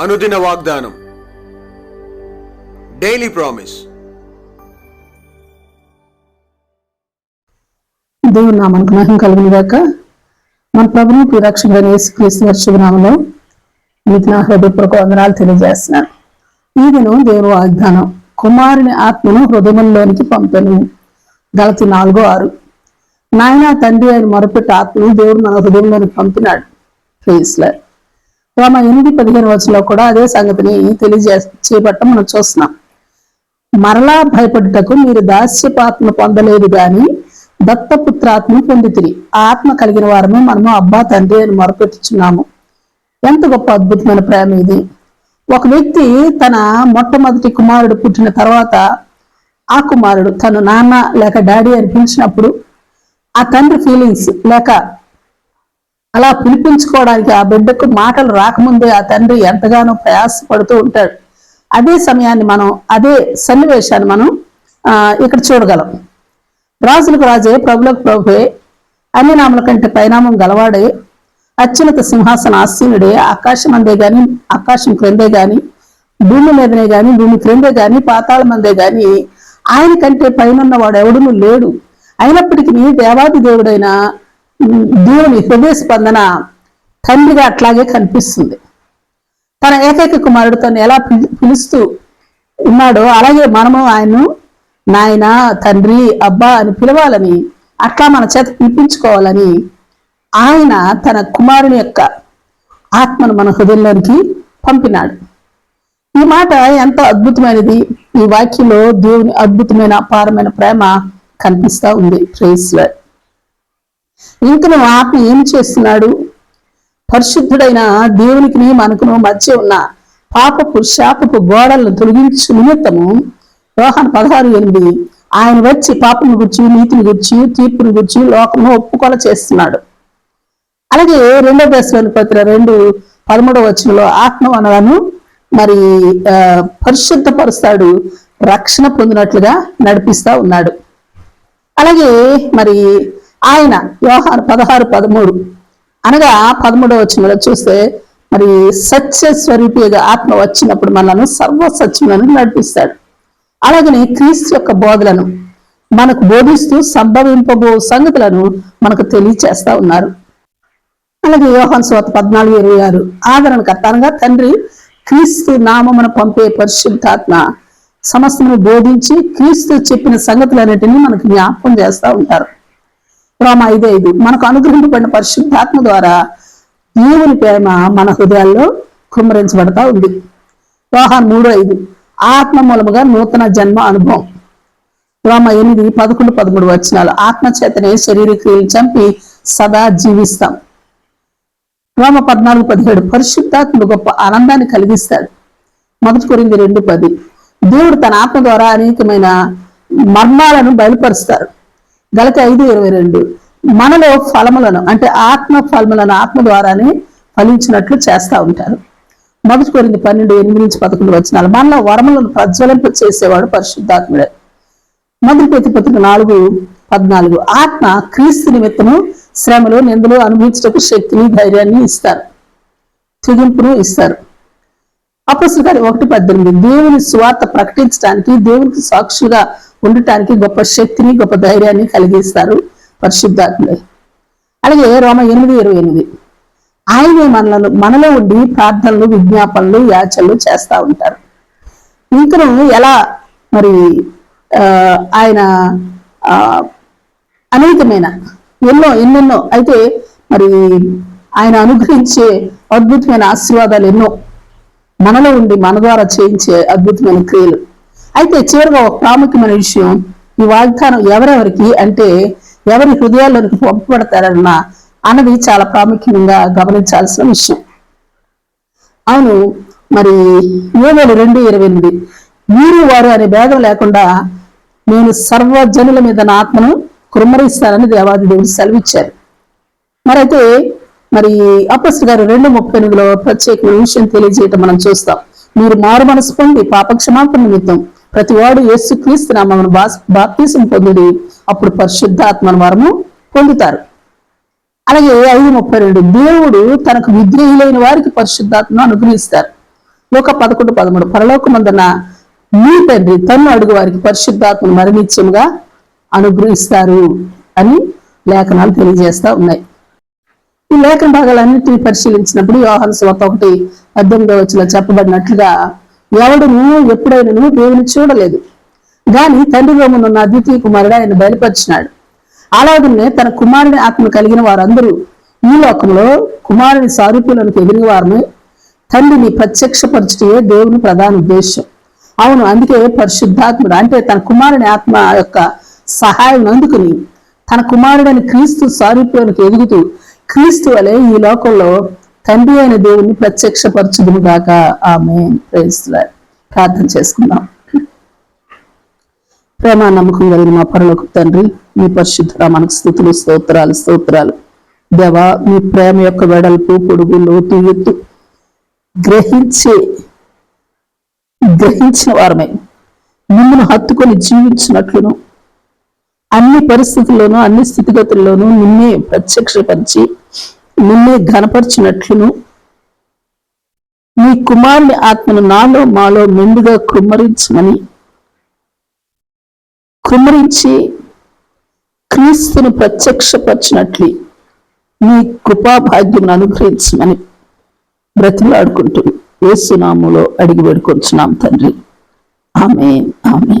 అనుదిన వాగ్దానం. Daily promise దేవుని నామానికి మహిమ కలిగిన గాక. మన ప్రభుని ప్రిరక్షకుడైన యేసుక్రీస్తు వారి శుభనామంలో మీకు నా హృదయపూర్వక వందనాలు తెలియజేస్తున్నాను. ఈ దినం దేవుని వాగ్దానం కుమారుని ఆత్మను హృదయంలోనికి పంపెను. గలతి నాలుగో ఆరు. నాయన తండ్రి ఆయన మరొకటి ఆత్మను దేవుడు మన హృదయంలోనికి పంపినాడు. ప్రేస్లే రోమ ఎనిమిది పదిహేను వచనంలో కూడా అదే సంగతిని తెలియజే చేపట్టం మనం చూస్తున్నాం. మరలా భయపడుటకు మీరు దాస్యపాత్మ పొందలేదు గాని దత్తపుత్రాత్మ పొందితిరి. ఆ ఆత్మ కలిగిన వారమే మనము అబ్బా తండ్రి అని మొరపెట్టుచున్నాము. ఎంత గొప్ప అద్భుతమైన ప్రేమ ఇది. ఒక వ్యక్తి తన మొట్టమొదటి కుమారుడు పుట్టిన తర్వాత ఆ కుమారుడు తను నాన్న లేక డాడీ అని పిలిచినప్పుడు ఆ తండ్రి ఫీలింగ్స్ లేక అలా పిలిపించుకోవడానికి ఆ బిడ్డకు మాటలు రాకముందే ఆ తండ్రి ఎంతగానో ప్రయాసపడుతూ ఉంటాడు. అదే సమయాన్ని మనం అదే సన్నివేశాన్ని మనం ఆ, ఇక్కడ చూడగలం. రాజులకు రాజే ప్రభులకు ప్రభువే అన్ని నామల కంటే పైనామం గలవాడే అత్యున్నత సింహాసన ఆసీనుడే ఆకాశం అందే గాని ఆకాశం క్రిందే గాని భూమి మీదనే గాని భూమి క్రిందే గాని పాతాళం మందే గాని ఆయన కంటే పైన వాడు ఎవడునూ లేడు. అయినప్పటికీ దేవాది దేవుడైన దేవుని హృదయ స్పందన తండ్రిగా అట్లాగే కనిపిస్తుంది. తన ఏకైక కుమారుడు తను ఎలా పిలి- పిలుస్తూ ఉన్నాడో అలాగే మనము ఆయన్ను నాయన తండ్రి అబ్బా అని పిలవాలని అట్లా మన చేత పిలిపించుకోవాలని ఆయన తన కుమారుని యొక్క ఆత్మను మన హృదయంలోనికి పంపినాడు. ఈ మాట ఎంత అద్భుతమైనది. ఈ వాక్యంలో దేవుని అద్భుతమైన అపారమైన ప్రేమ కనిపిస్తా ఉంది. ప్రేస్లో ఇంకను ఆత్మ ఏం చేస్తున్నాడు? పరిశుద్ధుడైన దేవునికి మనకును మధ్య ఉన్న పాపపు శాపపు గోడలను తొలగించు నిమిత్తము రోహన్ పదహారు ఎనిమిది ఆయన వచ్చి పాపను గుర్చి నీతిని గుర్చి తీర్పును గుర్చి లోకము ఒప్పుకొల చేస్తున్నాడు. అలాగే రెండో దశలోని పత్ర రెండు పదమూడవ వచనంలో ఆత్మ వనలను మరి పరిశుద్ధపరుస్తాడు రక్షణ పొందినట్లుగా నడిపిస్తా ఉన్నాడు. అలాగే మరి ఆయన వ్యవహార పదహారు పదమూడు. అనగా పదమూడవ వచ్చిన చూస్తే మరి సత్య స్వరూపిగా ఆత్మ వచ్చినప్పుడు మనల్ని సర్వ సత్యములను నడిపిస్తాడు. అలాగనే క్రీస్తు యొక్క బోధలను మనకు బోధిస్తూ సంభవింపబో సంగతులను మనకు తెలియచేస్తా ఉన్నారు. అలాగే యోహన్ స్వాత పద్నాలుగు ఇరవై ఆరు. ఆదరణకర్తనగా తండ్రి క్రీస్తు నామమున పంపే పరిశుద్ధాత్మ సమస్తను బోధించి క్రీస్తు చెప్పిన సంగతులన్నిటినీ మనకు జ్ఞాపకం చేస్తూ ఉంటారు. రోమ ఐదు ఐదు. మనకు అనుగ్రహింపబడిన పరిశుద్ధాత్మ ద్వారా దేవుని ప్రేమ మన హృదయాల్లో కుమ్మరించబడతా ఉంది. యోహాన్ మూడు ఐదు. ఆత్మ మూలముగా నూతన జన్మ అనుభవం. రోమ ఎనిమిది పదకొండు పదమూడు వచనాలు. ఆత్మ చేతనే శరీర క్రియలు చంపి సదా జీవిస్తాం. రోమ పద్నాలుగు పదిహేడు. పరిశుద్ధాత్మ గొప్ప ఆనందాన్ని కలిగిస్తాడు. మొదటి కొరింది రెండు పది. దేవుడు తన ఆత్మ ద్వారా అనేకమైన మర్మాలను బయలుపరుస్తారు. గలతి ఐదు ఇరవై రెండు. మనలో ఫలములను అంటే ఆత్మ ఫలములను ఆత్మ ద్వారానే ఫలించినట్లు చేస్తూ ఉంటారు. మొదటి కోరింది పన్నెండు ఎనిమిది నుంచి పదకొండు వచ్చినాలు మనలో వరములను ప్రజ్వలింప చేసేవాడు పరిశుద్ధాత్ముడే. మొదటి ప్రతిపత్రిక నాలుగు పద్నాలుగు. ఆత్మ క్రీస్తు నిమిత్తము శ్రమలు నిందలు అనుభవించటకు శక్తిని ధైర్యాన్ని ఇస్తారు. తెగింపును ఇస్తారు. అపస్తుల గారి ఒకటి పద్దెనిమిది. దేవుని స్వార్థ ప్రకటించడానికి దేవునికి సాక్షిగా ఉండటానికి గొప్ప శక్తిని గొప్ప ధైర్యాన్ని కలిగిస్తారు పరిశుద్ధాత్ములే. అలాగే రోమ ఎనిమిది ఇరవై ఎనిమిది. ఆయనే మనలో మనలో ఉండి ప్రార్థనలు విజ్ఞాపనలు యాచనలు చేస్తా ఉంటారు. ఇంకను ఎలా మరి ఆ, ఆయన ఆ, అనేకమైన ఎన్నో ఎన్నెన్నో అయితే మరి ఆయన అనుగ్రహించే అద్భుతమైన ఆశీర్వాదాలు ఎన్నో మనలో ఉండి మన ద్వారా చేయించే అద్భుతమైన క్రియలు. అయితే చివరిగా ఒక ప్రాముఖ్యమైన విషయం ఈ వాగ్దానం ఎవరెవరికి అంటే ఎవరి హృదయాల్లోనికి పంపబడతారన్న అన్నది చాలా ప్రాముఖ్యంగా గమనించాల్సిన విషయం. అవును మరి యోగలు రెండు ఇరవై ఎనిమిది మీరు వారు అనే భేదం లేకుండా నేను సర్వజనుల మీద నా ఆత్మను కుమ్మరిస్తానని దేవాది దేవుడు సెలవిచ్చారు. మరైతే మరి అపస్సు గారు రెండు ముప్పై ఎనిమిదిలో ప్రత్యేకమైన విషయం తెలియజేయటం మనం చూస్తాం. మీరు మారు మనసు పొంది పాపక్షమాపణ నిమిత్తం ప్రతి వాడు యేసు క్రీస్తు నామమును బాప్తీసం పొందుడి అప్పుడు పరిశుద్ధాత్మను వరము పొందుతారు. అలాగే ఐదు ముప్పై రెండు దేవుడు తనకు విద్రోహులైన వారికి పరిశుద్ధాత్మను అనుగ్రహిస్తారు. ఒక పదకొండు పదమూడు పరలోకమందున మీ తండ్రి తన్ను అడుగు వారికి పరిశుద్ధాత్మను మరణిత్యముగా అనుగ్రహిస్తారు అని లేఖనాలు తెలియజేస్తా ఉన్నాయి. ఈ లేఖన భాగాలన్నింటినీ పరిశీలించినప్పుడు యోహాను సువార్త ఒకటి పద్దెనిమిదో వచ్చిన చెప్పబడినట్లుగా ఎవడును ఎప్పుడైనాను దేవుని చూడలేదు. గాని తండ్రి ఉన్న అద్వితీయ కుమారుడు ఆయన బయలుపరిచినాడు. అలాగనే తన కుమారుని ఆత్మ కలిగిన వారందరూ ఈ లోకంలో కుమారుని సారూప్యులకు ఎదిరిన వారమే తండ్రిని ప్రత్యక్షపరచుటే దేవుని ప్రధాన ఉద్దేశం అవును అందుకే పరిశుద్ధాత్ముడు అంటే తన కుమారుని ఆత్మ యొక్క సహాయం అందుకుని తన కుమారుడని క్రీస్తు సారూప్యానికి ఎదుగుతూ క్రీస్తు వలె ఈ లోకంలో తండ్రి అయిన దేవుని ప్రత్యక్షపరచుదును గాక. ఆమె ప్రార్థన చేసుకుందాం. ప్రేమ నమ్మకం కలిగిన మా పరలోకి తండ్రి మీ పరిశుద్ధ మనకు స్థుతులు స్తోత్రాలు స్తోత్రాలు. దేవా మీ ప్రేమ యొక్క వెడల్పు పొడుగు లోతు ఎత్తు గ్రహించే గ్రహించిన వారమే. మిమ్మల్ని హత్తుకొని జీవించినట్లును అన్ని పరిస్థితుల్లోనూ అన్ని స్థితిగతుల్లోనూ నిన్నే ప్రత్యక్షపరిచి నిన్నే ఘనపరిచినట్లును మీ కుమారుని ఆత్మను నాలో మాలో మెండుగా కృమ్మరించమని కృమ్మరించి క్రీస్తును ప్రత్యక్షపరిచినట్లు మీ కృపాభాగ్యం అనుగ్రహించమని బ్రతిలాడుకుంటూ ఏసునాములో అడిగి వేడుకొంచున్నాం తండ్రి. ఆమె ఆమె